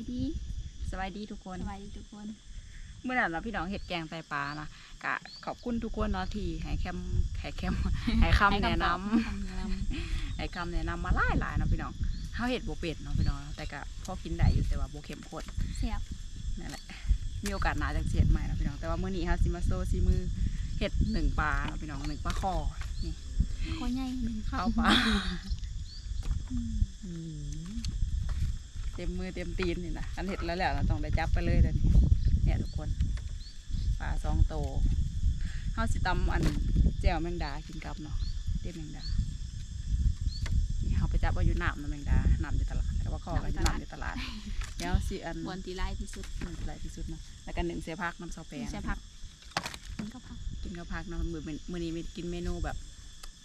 ายดีสวัสดีทุกคนสบายดีทุกคน เมื่อนั้นเราพี่น้องเห็ดแกงไตปลานะกะขอบคุณทุกคนเนาะที่ให้แคมให้แคมให้คำแนะนำคำแนะนให้คำแนะนำมาหลายหลายๆเนาะพี่น้องเฮาเห็ดโบเป็ดเนาะพี่น้องแต่กะพอกินได้อยู่แต่ว่าโบเข้มข้นำเสียบนั่นแหละมีโอกาสหนาจากเจ็ดใหม่เนาะพี่น้องแต่ว่ามื้อนี้เฮาสิมาโซซีมือเห็ดหนึ่งปลาเนาะพี่น้องหนึ่งปลาคอนี่คอใหญ่หนึ่งข้าวปลาเต็มมือเต็มตีนนี่นะกันเห็ดแล้วแหละเราต้องได้จับไปเลยเดี๋ยวนี้เนี่ยทุกคนปลาสองโตเฮาสิตำอันแจ่วแมงดากินกับเนาะเด็ดแมงดานี่เฮาไปจับว่าอยู่น้ำเนาะแมงดาน้ำอยู่ตลาดแต่ว่าคอก็อยู่น้ำอยู่ตลาดเดี๋ยวสิอันบวนตีไล่ที่สุดมันเป็นไรที่สุดเนาะแล้วกันหนึ่งเสียพักน้ำซอแปงใช่พักมันก็พักกินข้าวพักเนาะมือเป็นมือนี้มีกินเมนูแบบ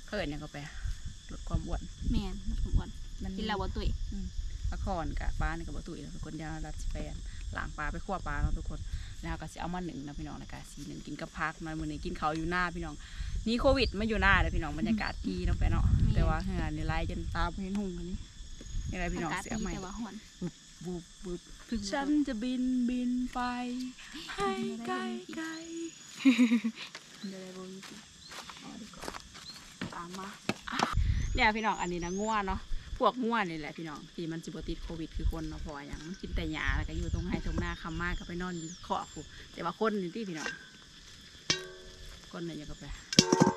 เขินเนี่ยงก็ไปลดความอ้วนแมนมันก็บวนมันกินแล้วบ่ตุยป ลาคอนกับปลาเนี่ยกับปลาตุ๋ยเนาะทุกคนอยารัดสเปนล้างปลาไปคั่วปลาเนาะทุกคน แล้วก็สิเอามาหนึ่งนะพี่น้องนะกะสีหนึ่งกินกับพักมามือนี้กินเขาวอยู่หน้าพี่น้องนี่โควิดมาอยู่หน้าเลยพี่น้องบรรยากาศดีเนาะไปเนาะแต่ว่าเฮือนนี่ไล่จนตาบ่เห็นหุ่งอันนี้ยังไงพี่น้องอากาศเสียดีใหม่แต่ว่าหอนบูบบูบพึ่งฉันจะบินบินไป ให้ไกลไกลเดี๋ยวได้บ่มีสิเอาดีกว่าตามมาอะเนี่ยพี่น้องอันนี้นะง่วเนาะ พวกง่วนี่แหละพี่น้องที่มันจิบติดโควิดคือคนเนาะเพราะว่าอย่างมันกินแต่หญ้าแล้วก็อยู่ตรงไห้ตรงหน้าคำมากก็ไปนอนอยู่ขอบผูแต่ว่าคนนี่ที่พี่น้องคนเนี่ยยังก็ไป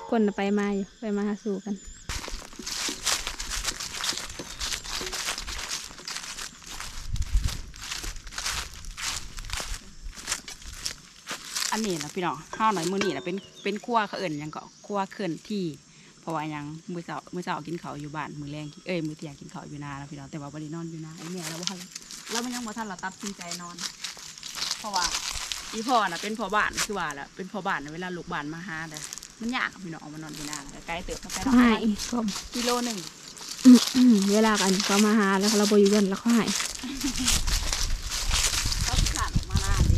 คนไปมาอยู่ไปมาหาสู่กันอันนี้นะพี่น้องข้าวหน่อยมือนี่นะเป็นเป็นครัวเขาเอิ่นหยังก็ครัวเคลื่อนที่เพ ราะว่าหยังมือเสามือเสากินเขาวอยู่บ้านมือแรงเอ้ยมือเที่ยงกินเขาวอยู่นาแล้วพี่น้องแต่ว่าบรินอนอยู่นาไอ้แม่เราว่าเราไม่ยังบ่ทันเราตัดสินใจนอน เพราะว่าอีพ่อน่ะเป็นพ่อบ้านคือว่าแหละเป็นพ่อบ้านน่ะเวลาลูกบ้านมาหาแต่มันยากอะพี่น้องเอามานอนอยู่นาแต่ไกลเติบเข้าไปเขาให้ก็กิโลหนึ่งเวลากันก็มาหาแล้วเราบ่อยู่กันแล้วเขาให้เขาขาดออกมาหน้าดิ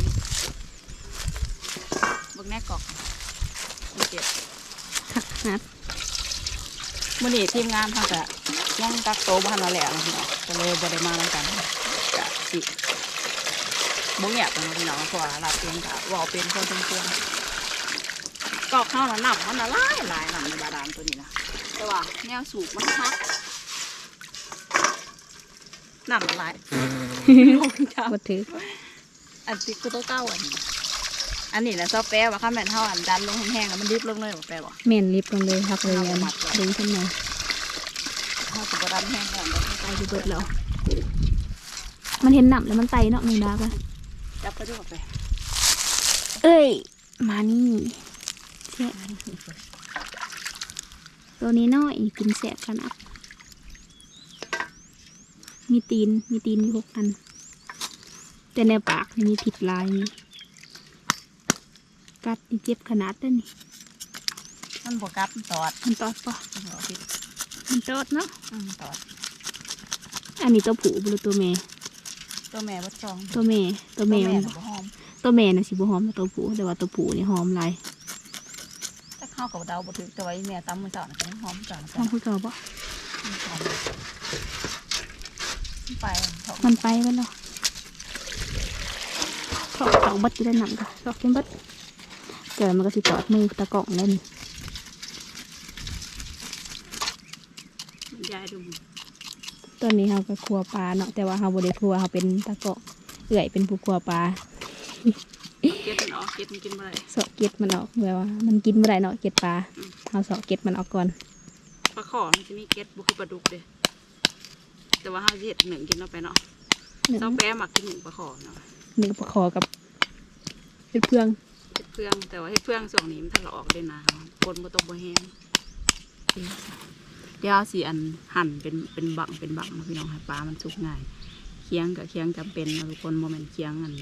เบิ่งแน่กอกมันเก็บคักนัด มื่อนี้ทีมงานเขาจะยังกักโตวบ้านเราแหละพี่น้องก็เลยบ่ได้มาแล้วกันกะสิบ่เงียบกันเนาะพี่น้องเพราะว่าลาบเองกะว่าเป็นคนสมควกอกข้าวน้ำมันละลายลายน้ำในบาดาลตัวนี้นะแต่ว่าแนวสูบมันพักน้ำละลายลงจ้าบ่ถืออันติกูตัวเก้าอันนี้ อันนี้แหละซอฟแปร์ว่าข้าแม่นเท่าอันดันลงแห้งๆแล้วมันดิบลงเลยบ่แปรบ่แม่นลิฟต์ลงเลยครับเลยอันดึงขึ้นมาถ้าสิบ่ดันแห้งแล้วมันไปอยู่เบิดแล้วมันเห็นหนำแล้วมันไตเนาะแมงดาก็จับไปด้วยไปเอ้ย มานี่แสบตัวนี้น้อยกินแสบขนาดมีตีนมีตีนอยู่หกอัน แต่ในปากนี่มีผิดลายนี่ กัดนี่เจ็บขนาดเด้อนี่มันบวกัดมันตอดมันตอดปะมันบ่ผิดมันตอดเนาะอืมตอด อันนี้ตัวผู้บหรือตัวแม่ ตัวแม่วัดจอง ตัวแม่ ตัวแม่มันน่ะบ่หอม ตัวแม่น่ะสิบ่หอมแต่ตัวผู้แต่ว่าตัวผู้นี่หอมหลายถ้าข้าวกับเดาบ่ถึกแต่ว่าอีแม่ตำมือสาวน่ะก็ยังหอมจังหอมคือเก่าปะหอมมันไปเถาะมันไปไปแล้วถอดสองบัดจะได้หนังค่ะถอดเป็นบัด เกิดมันก็สิตอดมือตะกล่องเล่นยายดูตอนนี้เราก็ครัวปลาเนาะแต่ว่าเราบ่ได้ครัวเราเป็นตะกล่องเอื่อยเป็นผู้ครัวปลาเก็ดมันออกเก็ดมันกินบ่ได้เสาะเก็ดมันออกแบบว่า มันกินไม่ได้เนาะเก็ดปลาเราเสาะเก็ดมันออกก่อนปลาขอมันจะมีเก็ดบ่คือปลาดุกเด้แต่ว่าเฮาสิเฮ็ดหนึ่งกินเอาไปเนาะหนึ่งเจ้าแปะมักกินหนึ่งปลาขอเนาะหนึ่งปลาคอกับเป็นเพื่อง เฮ็ดเฟืองแต่ว่าเฮ็ดเฟืองช่วงนี้มันทะเลาะออกได้นะคนบ่ต้องบ่แห้งเดี๋ยวสิอันหั่นเป็นเป็นบังเป็นบังนะพี่น้องให้ปลามันสุกง่ายเคียงกับเคียงจำเป็นนะทุกคนโมเมนเคียงอัน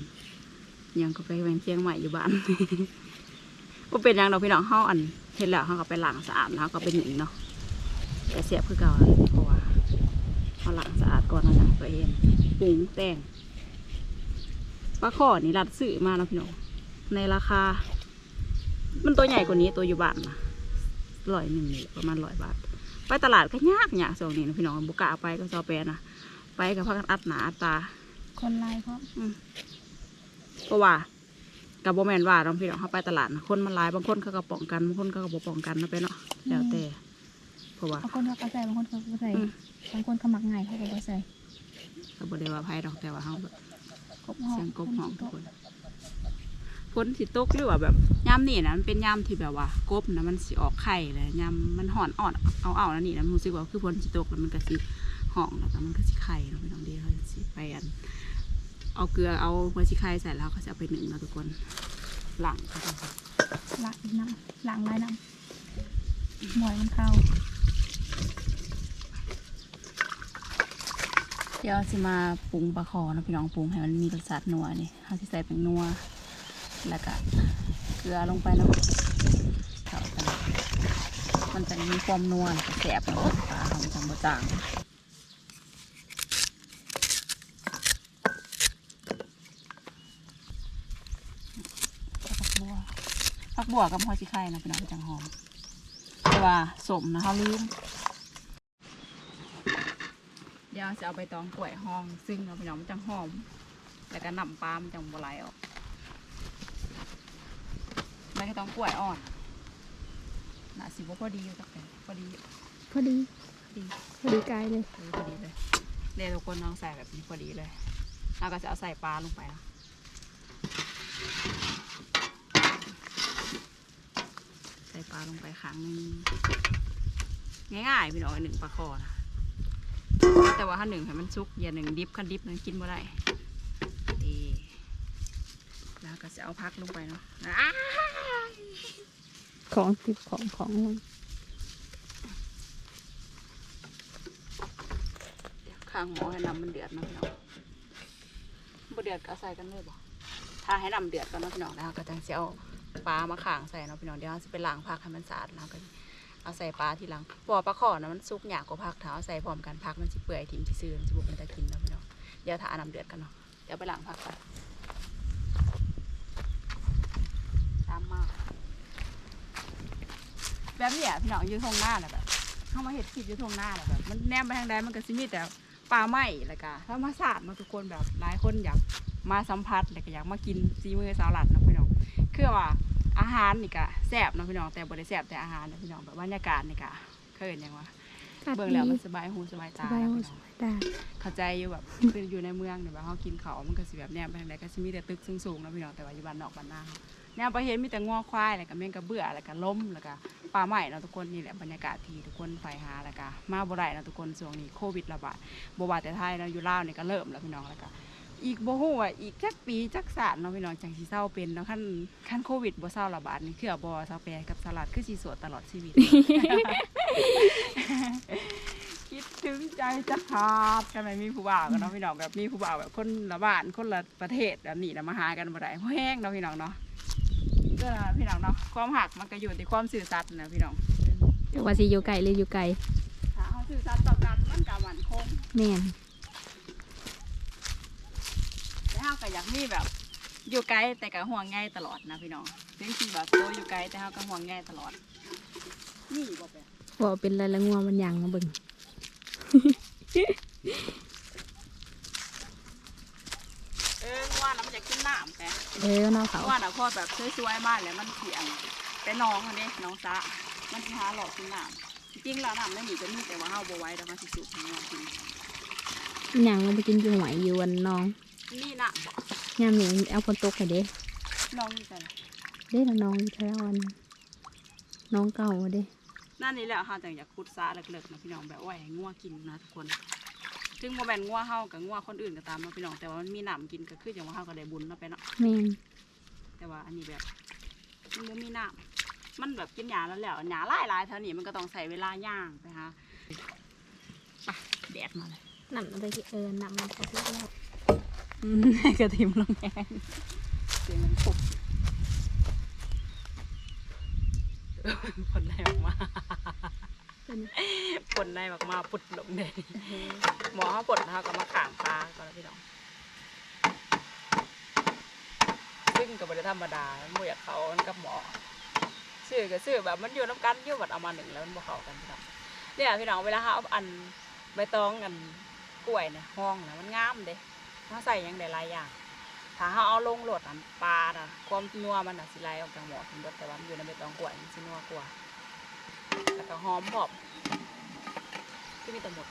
ยังก็ไปแวนเคียงใหม่อยู่บ้านก็เป็นย่างเราพี่น้องเฮาอันเห็นแล้วเฮาก็ไปล้างสะอาดแล้วก็เป็นหนึ่งเนาะแต่เสียบคือเก่าเพราะว่าเฮาล้างสะอาดก่อนเราจะไปเองปรุงแต่งปลาข้อนี่รัดซื้อมาเนาะพี่น้อง ในราคา มันตัวใหญ่กว่านี้ตัวอยู่บ้านนะร้อยหนึ่งนี่แหละประมาณร้อยบาท ไปตลาดก็ยากยากส่วนนี้นะพี่น้องบุกล้าไปก็ซอแปรนะไปกับพักกันอัดหนาอัดตา คนลายเพราะเพราะว่ากับโบแมนว่าน้องพี่น้องเขาไปตลาดนะคนมันหลายบางคนเขาก็ป้องกันบางคนเขาก็บ่ป้องกันนะไปเนาะแล้วแต่เพราะว่าบางคนเขาก็ใส่บางคนเขาก็ใส่อืมบางคนเขามักง่ายเขาก็บ่ใส่ก็บ่ได้ว่าภัยดอกแต่ว่าเขาแบบกบห้องเสียงกบห้องทุกคน ฝนสิตกหรือว่าแบบยามนี่นะมันเป็นยามที่แบบว่ากบนะมันสิออกไข่เลยยามมันห่อนอ่อนเอาเอาแล้วนี่นะมันรู้สึกว่าคือฝนสิตกแล้วมันก็สิห่องแล้วก็มันก็สิไข่เนาะพี่น้องเดียวเขาสิไปอันเอาเกลือเอาหัวสิไข่ใส่แล้วเขาจะเอาไปหนึ่งเนาะทุกคนหลังเขาจะล้างน้ำล้างลายน้ำหมวยมันเข้าเดี๋ยวสิมาปรุงปลาคอเนาะพี่น้องปรุงให้มันมีรสชาตินัวนี่เขาสิใส่เป็นนัว แล้วก็เกลือลงไปนะเข้ากันมันจะมีความนัวแล้วก็แสบนะปลาขามันจังบ่จางผักบัวกับหอยสิไข่นะพี่น้องจังหอม แต่ว่าสมนะเขาลืมเดี๋ยวจะเอาไปตองกล้วยห้อง ซึ่งเราพี่น้องจังหอม แล้วก็นำปลามันจังบไหลออก ใบกระตองกล้วยอ่อนน่าสิบ่พอดีอยู่ตักแต่พอดีพอดีพอดีพอดีกายเลยเออพอดีเลยเดี๋ยวทุกคนลองใส่แบบนี้พอดีเลยเราก็จะเอาใส่ปลาลงไปนะใส่ปลาลงไปครั้งหนึงง่ายๆพี่น้องหนึ่งปลาคอนะแต่ว่าถ้าหนึ่งให้มันซุกอย่าหนึ่งดิบขั้นดิบนั้นกินบ่ได้ดีแล้วก็จะเอาพักลงไปเนาะอ้าย ของติดของของลงเดี๋ยวข้างหม้อให้น้ำมันเดือดนะพี่น้องบ่เดือดก็ใส่กันเลยบ่ถ้าให้น้ำเดือดก่อนนะพี่น้องแล้วก็จะเอาปลามาข่างใส่เนาะพี่น้องเดี๋ยวเราจะไปล้างผักให้มันสะอาดแล้วก็เอาใส่ปลาทีหลังเพราะว่าปลาขอนะมันซุกยากกว่าผักถ้าเอาใส่พร้อมกันผักมันสิเปื่อยทิ่มซื่อมันสิบ่เป็นตะกินเนาะพี่น้องเดี๋ยวถ้าเอาน้ำเดือดกันเนาะเดี๋ยวไปล้างผักกันตามมา แบบนี้อะพี่น้องอยู่ทงหน้าน่ะแบบเข้ามาเห็ดคลิปอยู่ทงหน้าน่ะแบบมันแนมไปทางใดมันก็สิมีแต่ป่าไม้แล้วก็ธรรมศาสตร์เนาทุกคนแบบหลายคนอยากมาสัมผัสแล้วก็อยากมากินซีมือสาวหลัดนะพี่น้องคือว่าอาหารนี่ก็แซ่บนะพี่น้องแต่บริแซ่บแต่อาหารนะพี่น้องแบบบรรยากาศนี่ก็เคยเห็นยังวะ เบิ่งแล้วมันสบายหูสบายสตาบายเนาะหูพี่สน้องบายตาเข้าใจอยู่แบบคืออยู่ในเมืองเนี่ยแบบเขากินเขาวมันก็สิแบบแนมไปทางใดก็สิมีแต่ตึกสูงๆเนาะพี่น้องแต่ว่าอยู่บ้านนอกบ้านนาแนมไปเห็นมีแต่งัวควายแล้วก็แมงกระเบื้อแล้วก็ล้มแล้วก็ป่าไม้เนาะทุกคนนี่แหละบรรยากาศที่ทุกคนไปหาแล้วก็มาบ่ได้เนาะทุกคนช่วงนี้โควิดระบาดบ่ว่าแต่ไทยเนาะอยู่ลาวนี่ก็เริ่มแล้วพี่น้องแล้วก็ อีกบ่ฮู้ว่าอีกจักปีจักศาสตร์เนาะพี่น้องจังสิเศร้าเป็นเนาะคันคันโควิดบ่เศร้าระบาดนี่คือบ่เศร้าแปรกับสลัดคือสิโสดตลอดชีวิต คิดถึงใจจะขาดกันไหมมีผู้บ่าวกันเนาะพี่น้องแบบมีผู้บ่าวแบบคนละบ้านคนละประเทศแบบนี้นะมาหากันบ่ได้เพราะแห้งเนาะพี่น้องเนาะก็ล่ะพี่น้องเนาะความหักมันก็อยู่ที่ความสื่อสัตย์นะพี่น้องแต่ว่าสิอยู่ไกลหรืออยู่ไกลถ้าเขาสื่อสัตย์ต่อกันมันก็มั่นคงแม่น แล้วเขาก็ อยากมีแบบอยู่ไกลแต่ก็ห่วงใยตลอดนะพี่น้องถึงที่แบบโตอยู่ไกลแต่เขาก็ห่วงใยตลอด นี่บ่เป็นว่าเป็นไรละงัวมันหยังมาเบิ่งเออว่าน้ำมันจะกินน้ำแต่เออเนาะเขาว่าน่ะพอแบบสวยๆมากเลยมันเสียงเป็นน้องอันนี้น้องซะมันสิหาหลอกกินน้ำจริงๆแล้วน้ำไม่มีจะมีแต่ว่าเฮาบ่ไหว้แต่ว่าสิสูบให้น้องกินหยังมันไปกินอยู่หวยอยู่วันน้อง นี่น่ะยามนี้เอาคนตกไปเด้น้องนี่กันเด้ละน้องอยู่แถววันน้องเก่าเด้นั่นนี่แหละเฮาจังอยากขุดซาเลิกๆนะพี่น้องแบบไว้ให้งัวกินนะทุกคนถึงบ่แม่นงัวเฮากับงัวคนอื่นก็ตามเนาะพี่น้องแต่ว่ามันมีน้ำกินก็คือจังว่าเฮาก็ได้บุญเนาะไปเนาะแม่นแต่ว่าอันนี้แบบมันบ่มีน้ำมันแบบกินหญ้าแล้วแล้วหญ้าหลายๆเท่านี้มันก็ต้องใช้เวลาย่างไปฮะไปแดดมาเลยนำอะไรเออนำมันก็คือแล้วอืม กระทิมลงแงนเสียงมันปุบผลได้ออกมาผลได้ออกมาปุดลงเลยหมอเขาปลดนะคะก็มาข่างปลาก่อนนะพี่น้อง ซึ่งกับบริธรรมดามันบ่อยากเขากับหมอซื้อก็ซื้อแบบมันอยู่น้ำกันอยู่บัดเอามาหนึ่งแล้วมันบ่เขากันพี่น้องเนี่ยพี่น้องเวลาเขาเอาอันใบตองอันกล้วยเนี่ยห้องนะมันงามเด้ เขาใส่ยังได้หลายอย่าง ถ้าเขาเอาลงโหลดอันปลาน่ะความนัวมันน่ะสิไหลออกจากหม้อถึงเบิดแต่ว่ามันอยู่ในใบตองกล้วยมันสินัวกว่าแล้วก็หอมพร้อมที่มีแต่หมด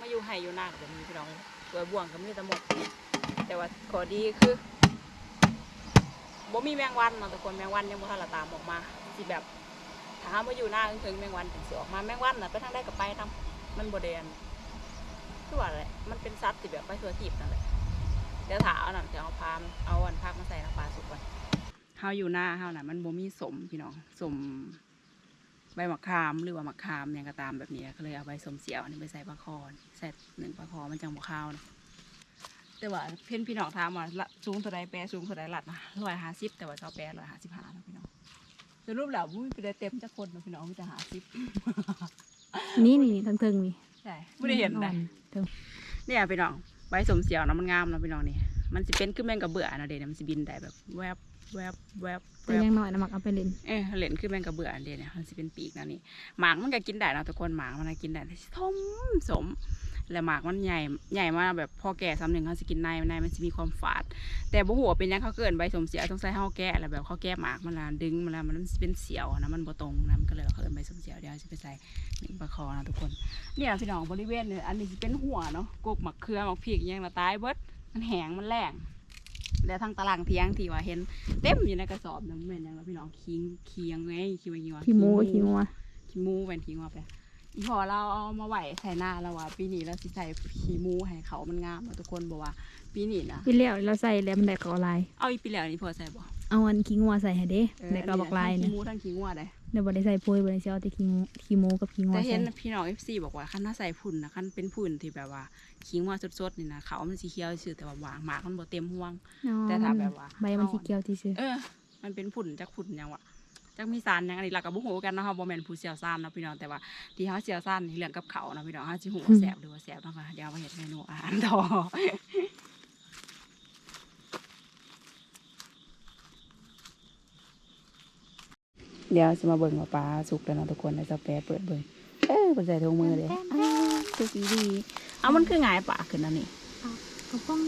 มาอยู่ไห้อยู่หน้าก็มีพี่น้องสวยบ่วงก็มีแต่หมดแต่ว่าข้อดีคือบ่มีแมงวันเนาะทุกคนแมงวันยังบ่ทันละตามออกมาสิแบบถ้าเรามาอยู่หน้าถึงแมงวันถึงสิออกมาแมงวันน่ะไปทางใดก็ไปนํมันบ่เดน คือว่าอะไรมันเป็นสัตว์ที่แบบไปทั่วทิพย์นั่นแหละเดี๋ยวถาเอาหน่อยจะเอาพามเอาอันพักมาใส่น้ำปลาสุกก่อนเฮาอยู่หน้าเฮาน่ะมันบ่มีสมพี่น้องสมใบมะขามหรือว่ามะขามเนี่ยงก็ตามแบบนี้ก็เลยเอาใบสมเสียวอันนี้ไปใส่ปลาคอใส่หนึ่งปลาคอมันจังบ่ข้าวนะแต่ว่าเพื่อนพี่น้องถามว่าละสูงเท่าใดแปรสูงเท่าใดลัดนะร้อยห้าสิบแต่ว่าเจ้าแปรร้อยห้าสิบห้านะพี่น้องสรุปแล้วมุ้ยไปได้เต็มจักคนนะพี่น้องมีแต่ห้าสิบนี่นี่ทั้งเทิงนี่ ใช่ไม่ได้เห็นอ่เลอยเทิงเนี่ยพี่น้องใบสมเสียวนะมันงามนะพี่น้องนี่มันสิเป็นขึ้นแมงกระเบื่อนะเดี๋ยวนี้มันสิบินได้แบบแวบแวบแวบแต่แวบยังน้อยนะมักเอาไปเล่นเออเหรียญขึ้นแมงกระเบื่ออันเดียวเนี่ยมันสิเป็นปีกนะนี่หมากมันก็กินได้นะทุกคนหมากมันก็กินได้ทมสม แล้วหมากมันใหญ่ใหญ่มากแบบพอแก่ซ้ำหนึ่งเขาสิกินในในมันสิมีความฝาด แต่บ่หัวาเป็นหยังเขาเกินใบสมเสียวต้องใส่เขาแก่แล้วแบบเขาแก้หมากมันละดึงมันละมันเป็นเสียวนะมันบ่ตรงนะมันก็เลยว่าเขาเอินใบสมเสียวเดี๋ยวจะไปใส่หนึ่งปลาคอนะทุกคนเนี่ยพี่น้องบริเวณเนี่ยอันนี้สิเป็นหัวเนาะกกหมักเครือหมักพริกอิหยังละตายเบิดมันแห้งมันแรงแล้วทางตารางเทียงที่ว่าเห็นเต็มอยู่ในกระสอบนั่นเป็นหยังละพี่น้องคิงเคียงไงคิวยังวะขี้หมูขี้งัวขี้หมูเป็นขี้งัวไปอี พอเราเอามาไหวใส่หน้าแล้วว่า ปีนี้เราสิใส่ขี้หมูให้เขามันงามเนาะทุกคนบอกว่า ปีนี้นะพี่เลี้ยวเราใส่แล้วมันได้ขอลาย เอาอีปีแล้วนี่พอใส่บ่เอาอันขี้งัวใส่ให้เด้เออได้ก็บอกลายทั้งนะขี้หมูทั้งขี้งัวได้เดี๋ยวบ่ได้ใส่โพยบ่ได้สิเอาแต่ขี้งูขี้หมูกับขี้งัวแต่ใส่เห็นพี่น้องเอฟซีบอกว่าคันถ้าใส่พุ่นนะคันเป็นพุ่นที่แบบว่าขี้งัวสดๆนี่นะเขามันสีเขียวซื่อแต่ว่าหวางหมากมันบ่เต็มห่วงอ๋อแต่ถ้าแบบว่า ใบมันสีเขียวที่ซื้อเออ มันเป็นผุ่นจากผุ่นหยังวะ จากมีสารหยังอันนี้หลักกับบุหูกันเนาะค่ะบ่แม่นผู้เชี่ยวชาญเนาะพี่น้องแต่ว่าที่เขาเชี่ยวชาญในเรื่องกับเขาวเนาะพี่น้องเขาสิหูว่าแสบหรือว่าแสบเนาะค่ะเดี๋ยวเอามาเฮ็ดเมนูอาหารต่อเดี๋ยวจะมาเบิ่งว่าปลาสุกแล้วเนาะทุกคนแล้วจะแปรเปิดเบิ่งเออเพิ่นใส่ถุงมือเลยอ้าวสุกอีดีเอามันคือหงายปากขึ้นแล้วนี่ก็ป้อง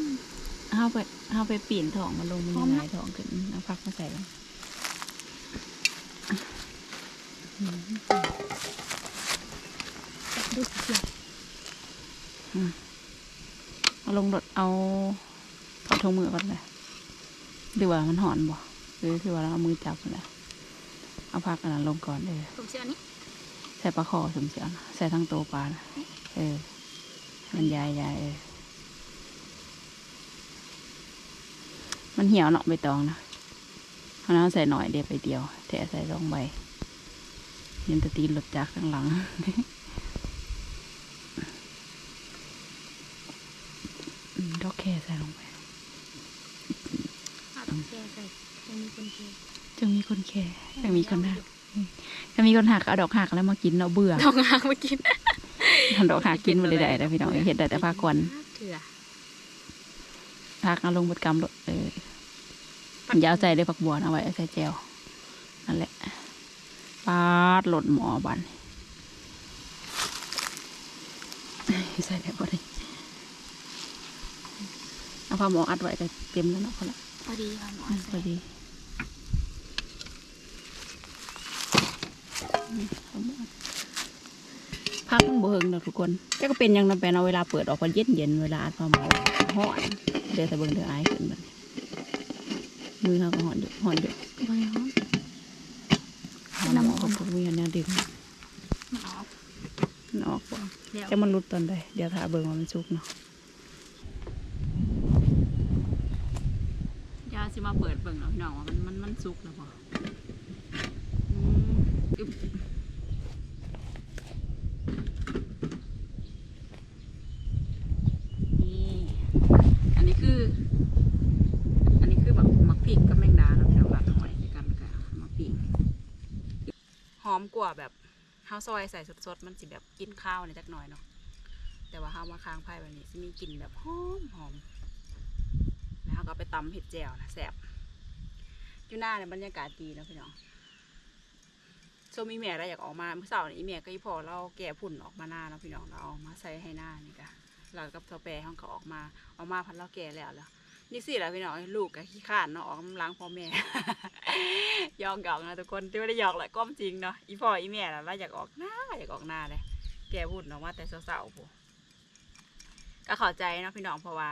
เอาไปเอาไปปีนท้องมันลงมันยังไงท้องขึ้นเอาพักมาใส่ลง ดูสิเขียวเอาลงรถเอาเอาถุงมือก่อนเลยดูว่ามันหอนบ่หรือคือว่าเราเอามือจับมันแหละเอาพักอันนั้นลงก่อนเออผมเชื่อนี่ใส่ปลาคอสมเสียงใส่ทั้งตัวปลานะเออให้มันยายยายเออมันเหี่ยวเนาะใบตองนะเอาน้ำใส่หน่อยเดียวไปเดียวแถะใส่สองใบ เย็นแตะตีนหลุดจากข้างหลังอืมดอกแคใส่ลงไปถ้าต้องแก้ใส่จะมีคนแก้จะมีคนแคร์จะมีคนหักจะมีคนหักเอาดอกหักแล้วมากินเราะเบื่อต้องหางมากินทำดอกหักกินมาได้ๆแล้วพี่น้องเห็ดได้แต่ผ้ากวนเถื่อผักเอาลงบดกำรถเอออยาวใส่ได้ผักบัวนะไว้เอาใส่แจวนั่นแหละ ปาดหลดหมอบันใส่ได้พอดีเอาผ้าหมออัดไว้ก็เต็มแล้วเนาะพอละพอดีค่ะหมอพอดีพักมันบ่เฮิงเนาะทุกคนแต่ก็เป็นอยังนั้นไปเนาะเวลาเปิดออกก็เย็นเย็นๆเวลาอัดผ้าหมอหอนเดี๋ยวแต่เบิ่งเดี๋ยวอายขึ้นบัดนี้มือเขาก็หอนอยู่หอนอยู่บางห้องน้ำออกพวกมีอันนี้ดึงมันออกมันออกบ่เดี๋ยวจะมันรุดตอนใดเดี๋ยวถ้าเบิ่งว่ามันสุกเนาะยาสิมาเปิดเบิ่งเนาะพี่น้องว่ามันมันมันสุกแล้วบ่อืมอึ๊บนี่อันนี้คือ อันนี้คือแบบมักพริกกับแมงดาแล้วพี่น้องหลัดหอยด้วยกันกับมักพริกหอมก วแบบข้าวซอยใส่สดๆ มันสิแบบกินข้าวเนี่จักหน่อยเนาะ แต่ว่าข้าวมาค้างไผ่แบบนี้สิมีกลิ่นแบบหอมหอมแล้วก็ไปตำเห็ดแจ่วนะแซ่บอยู่หน้าเนี่ยบรรยากาศดีนะพี่น้องโซมีเมียได้อยากออกมาเมื่อเสาร์นี้อีเมียก็อีพอเราแก่พุ่นออกมาหน้าเนาะพี่น้องเราเอามาใส่ให้หน้านี่ก็เรากับเสาแปรห้องก็ออกมาออกมาพันเราแก่แล้วแล้ว นี่สิแหละพี่น้องลูกกับขี้ข้านเนาะออกกำลังพ่อแม่ยอกหยอกนะทุกคนที่ไม่ได้หยอกแหละก้มจริงเนาะอีพ่ออีแม่ล่ะเราอยากออกหน้าอยากออกหน้าเลยแกพูดออกมาแต่เศร้าๆพวก็เข้าใจเนาะพี่น้องเพราะว่า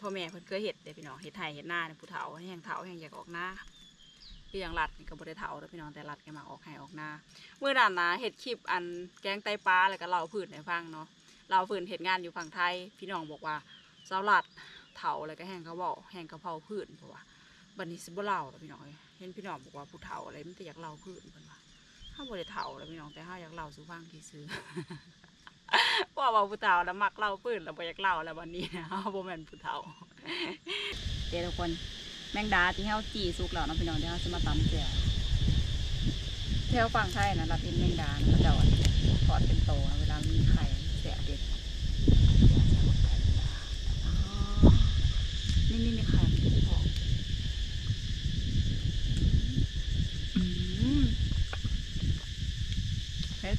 พ่อแม่เพิ่นเคยเห็ดเด้พี่น้องเห็ดไทยเห็ดหน้าเนี่ยผู้เฒ่าแห่งเฒ่าแห่งอยากออกหน้าคืออย่างรัดก็บ่ได้เฒ่าแล้วพี่น้องแต่รัดแกมาออกให้ออกหน้าเมื่อนั้นนะเห็ดคลิปอันแกงไตปลาแล้วก็เล่าพื้นให้ฟังเนาะเราพื้นเห็ดงานอยู่ฝั่งไทย พี่น้องบอกว่าเสาลัด เฒ่าแล้วก็แห้งเขาบอกแห้งกะเพราพื้นเพราะว่าบันนี้สิบเล่าแล้วพี่น้องเห็นพี่น้องบอกว่าผู้เฒ่าอะไรมันจะอยากเล่าพื้นเพิ่นว่าห้าบ่ได้เฒ่าแล้วพี่น้องแต่ห้าอยากเล่าสู่ฟังที่ซื้อว่าว่าผู้เฒ่าแล้วมักเล่าพื้นแล้วบ่อยากเล่าแล้ววันนี้นะเฮาบ่แม่นผู้เฒ่าเดี๋ยวทุกคนแมงดาที่เฮาจีสุกแล้วนะพี่น้องเดี๋ยวเฮาสิมาตำแจ่วแถวฝั่งไทยนะรับเป็นแมงดานะเขาจ้าอะทอดเป็นโตนะเวลามีไข่แสบเด็ดอ๋อ นี่นี่นี่ไข่มันจะพออืมเผ็ด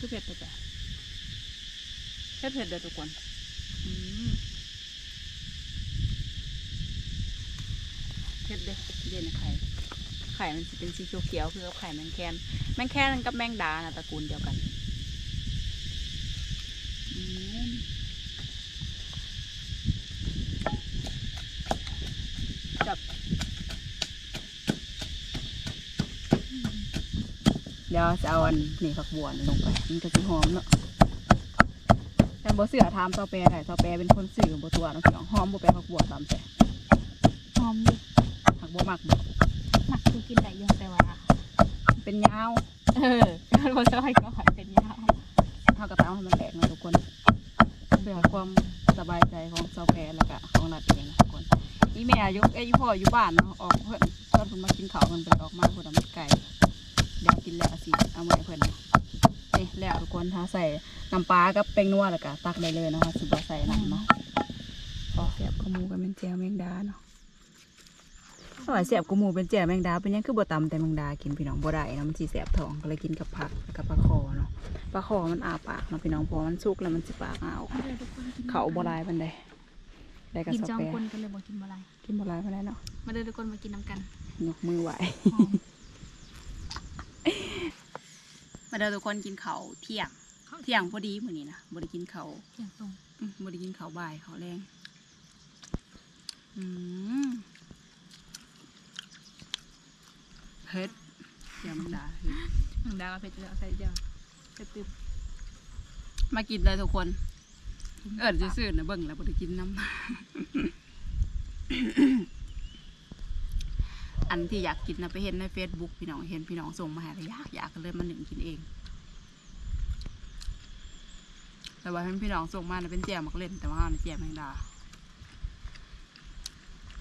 ก็เผ็ดแต่แต่เผ็ดเผ็ดเด้อทุกคนเผ็ดเด้อเย็นไข่ไข่มันสิเป็นสีเขียวๆคือกับไข่แมงแคนแมงแคนกับแมงดานะตระกูลเดียวกันอืมจับ เดี๋ยวจะเอาอันนี่ผักบัวนี่ลงไป มันก็สิหอมเนาะแต่บ่เสือถามเตาแปรได้เตาแปรเป็นคนสื่อบ่ตัวเนาะพี่น้องหอมบ่แปรผักบัวตามแต่หอมอยู่ผักบัวมักบ่หมักคือกินได้อยังแต่ว่า เป็นยาว เออการบ่ซอยก็หันเป็นยาวเฮาก็ตามให้มันแตกนะทุกคนเพื่อความสบายใจของเตาแปรแล้วก็ของรัดเองนะทุกคนอีแม่อยู่เอ้ยอีพ่ออยู่บ้านเนาะออกเพิ่นเพิ่นเพิ่นมากินข้าวเพิ่นเพิ่นออกมาเพิ่น ถ้าใส่น้ำปลากับแป้งนัวแล้วก็ตักได้เลยเนาะสิบ่ใส่น้ำเนาะพอเสียบกระมูกันเป็นแจวแมงดาเนาะสมัยเสียบกระมูเป็นแจวแมงดาเป็นยังคือบ่ตำแต่แมงดากินพี่น้องบ่ได้เนาะมันสิแสบท้องก็เลยกินกับผักแล้วกับปลาคอเนาะปลาคอมันอาปากเนาะพี่น้องพอมันสุกแล้วมันสิปากอาเขาบ่หลายปานใดได้กับกินจองคนกันเลยบ่กินบ่ไรกินบ่หลายปานใดเนาะมาเด้อทุกคนมากินน้ำกันยกมือไหวมาเด้อทุกคนกินเขาเที่ยง เที่ยงพอดีมื้อนี้นะบ่ได้กินข้าวเที่ยงตรงอืมบ่ได้กินข้าวบ่ายข้าวแรงอืมเผ็ดเดี๋ยวมันด่าเผ็ดน้ำดาวเผ็ดจะใส่เดียวเผ็ดตึบมากินเลยทุกคน เอิญซื่อๆนะเบิ่งแล้วบ่ได้กินน้ำ อันที่อยากกินนะไปเห็นใน Facebook พี่น้องเห็นพี่น้องส่งมาให้แล้วอยากอยากก็เลยมาหนึ่งกินเอง แต่ว่าเห็นพี่น้องส่งมานะเป็นแจ่วมักเล่นแต่ว่าเอาในะแจ่วแมงดา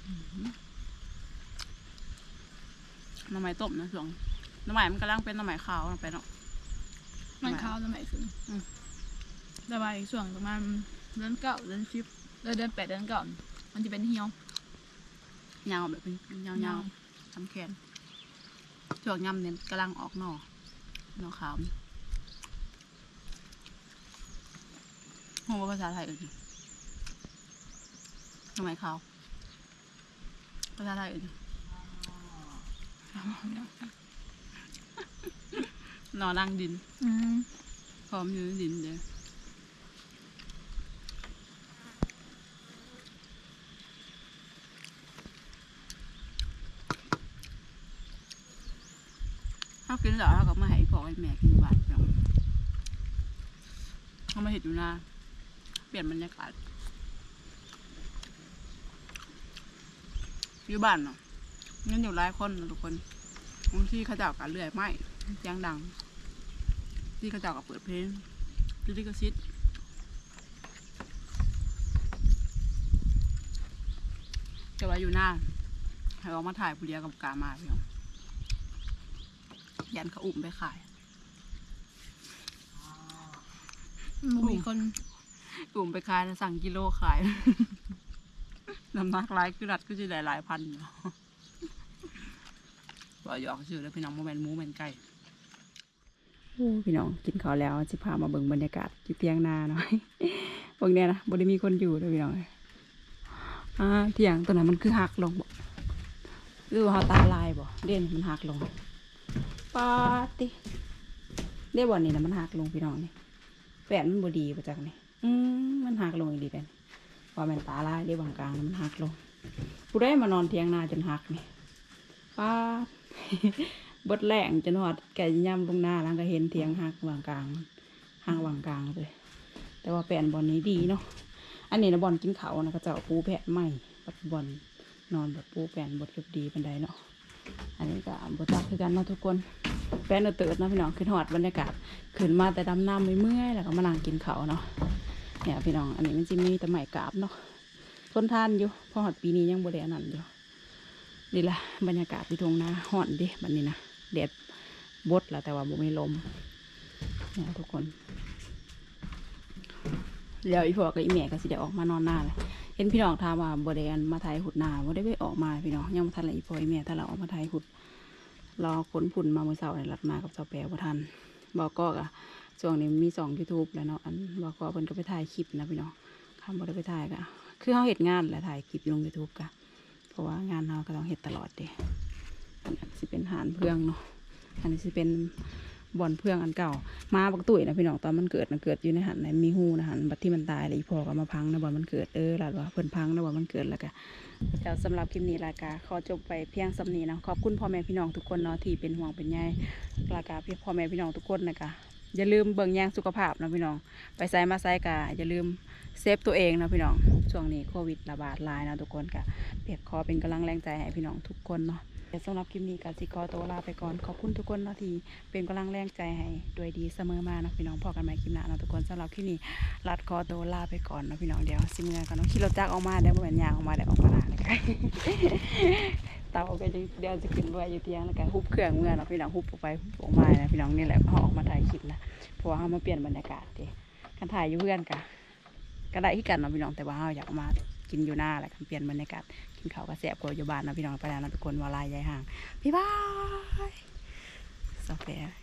อื้อหือหน้ำไม้ต้มนะสวงหน้ำไม้มันกำลังเป็นหน้ำไม้ขาวนะไปเนาะมันข้าวสมัยขึ้นอืมแต่ว่าอีกส่วนประมาณเดือนเก้าเดือนสิบเดือนเดือนแปดเดือนเก้ามันจะเป็นเหี่ยวยาวแบบเป็นยาวๆทำแขนช่วงยำเนี่ยกำลังออกหน่อหน่อขาวนี่ หัวาภาษาไทยอื่นทำไมเขาภาษาไทยอื่นหน่อล่างดินพร้อมอยู่ในดินเด้อเขากินแล้วเขาก็มาให้พ่อให้แม่กินอยู่บ้านเนาะเขามาเห็ดอยู่นา เปลี่ยนบรรยากาศอยู่บ้านเนาะงั้นอยู่หลายคนนะทุกคนบางที่เขาเจ้ากันเรื่อยไม่เสียงดัง ที่เขาเจ้าก็เปิดเพลงดูดิกซิดจะว่าอยู่หน้าให้ออกมาถ่ายผู้เดียกับกามาพี่น้องยันเขาอุ่มไปขาย มีคน อุ่มไปขายแล้วสั่งกิโลขาย น้ำหนักหลายคือรัดก็จะได้หลายพันอยู่ว่ายอกชื่อแล้วพี่น้องโมเมนหมูแมนไก่อ้พี่น้องกินข้าวแล้วสิพามาเบิ่งบรรยากาศอยู่เตียงนาหน่อยเบิ่งเนี่ยนะบ่ได้มีคนอยู่เด้อพี่น้องอ่าเตียงตัวนั้นมันคือหักลงบ่หรือว่าตาลายบ่เด่นมันหักลงปาติได้บ่นี่นะมันหักลงพี่น้องนี่แปดมันบ่ดีประจักนี่ อืมมันหักลงอีกดีเป็นว่าแม่นตาลายได้บางกลางมันหักลง ผู้ได้มานอนเตียงนาจนหักนี่ปาบดแรงจนหอดแก่ย่ำลงหน้าแล้วก็เห็นเทียงหักวางกลางห่างวางกลางเลย แต่ว่าแปนบอลนี้ดีเนาะอันนี้นะบอลกินเขานะก็จะเอาปูแผ่นใหม่ปัดบอลนอนแบบปูแผ่นบดเรียบดีบันไดเนาะอันนี้ก็บดจักคือกันเนาะทุกคนแปนเติร์ดนะพี่น้องขึ้นหอดบรรยากาศขึ้นมาแต่ดำน้ำไม่เมื่อยแล้วก็มานั่งกินเขาเนาะ เนี่ยพี่น้อง อันนี้มันจะมีแต่ใหม่กราบเนาะทนทานอยู่พอหอดปีนี้ยังบริอันนั้นอยู่นี่ละบรรยากาศที่ทงนาห่อนดิบันนี้นะแดดบดแล้วแต่ว่าบ่มีลมเนี่ยทุกคนแล้วอีพ่อกับอีแม่ก็สิได้ออกมานอนหน้าเลยเห็นพี่น้องถามว่าบ่ได้อันมาถ่ายหุดนาบ่ได้ไปออกมาพี่น้องยังบ่ทันเลยอีพออีแม่ถ้าเราออกมาถ่ายหุดรอขนผุ่นมาเมื่อเช้าเนี่ยรัดมากับเจ้าแปรบ่ทันบอกก็กะ ช่วงนี้มีสองยูทูบแล้วเนาะอันบอกก็เพิ่นก็ไปถ่ายคลิปนะพี่น้องคำบ่ได้ไปถ่ายกะคือเฮาเฮ็ดงานแหละถ่ายคลิปอยู่ลง YouTube กะเพราะว่างานเฮาก็ต้องเฮ็ดตลอดเด้อันนี้สิเป็นหานเพื่องเนาะอันนี้สิเป็นบ่อนเพื่องอันเก่ามาบักตุ๋ยนะพี่น้องตอนมันเกิดนะเกิดอยู่ในหันในมีหูนะหันบัดที่มันตายเลยอีพอก็มาพังนะบ่อนมันเกิดเออหลานว่าเพิ่นพังนะบ่อนมันเกิดแล้วก็แล้วสำหรับคลิปนี้รากาขอจบไปเพียงสำนีนะขอบคุณพ่อแม่พี่น้องทุกคนเนาะที่เป็นห่วงเป็นใยรากาพี่พ่อแม่พี่น้องทุกคนนะคะ อย่าลืมเบิ่งแยงสุขภาพนะพี่น้อง ไปไซมาไซกะอย่าลืมเซฟตัวเองนะพี่น้อง ช่วงนี้โควิดระบาดลายนะทุกคนกะเปียกคอเป็นกำลังแรงใจให้พี่น้องทุกคนเนาะเดี๋ยวสำหรับคลิปนี้กสิกรตัวลาไปก่อน ขอบคุณทุกคนนาะที่เป็นกำลังแรงใจให้ด้วยดีเสมอมาเนาะพี่น้องพอกันใหม่คลิปหน้านะทุกคนสำหรับคลิปนี้ลัดคอตัวลาไปก่อนนะพี่น้องเดี๋ยวสิเมื่อกันเนาะขี่รถจักรออกมาได้บ่เป็นยางออกมาได้ออกมาหนาเลยค่ะ เตาก็จะเดี๋ยวจะกินด้วยอยู่เตียงแล้วก็ฮุบเครื่องเมื่อเนาะพี่น้องฮุบออกไปฮุบออกมานะพี่น้องนี่แหละเขาออกมาถ่ายคลิปนะเพราะว่าเขามาเปลี่ยนบรรยากาศดิการถ่ายอยู่เพื่อนกันก็ได้ที่กันเนาะพี่น้องแต่ว่าเขาอยากมากินอยู่หน้าแหละกันเปลี่ยนบรรยากาศกินข้าวก็แซ่บกว่าอยู่บ้านเนาะพี่น้องไปแล้วนะทุกคนวาลายยายห่างบ๊ายบายสวัสดี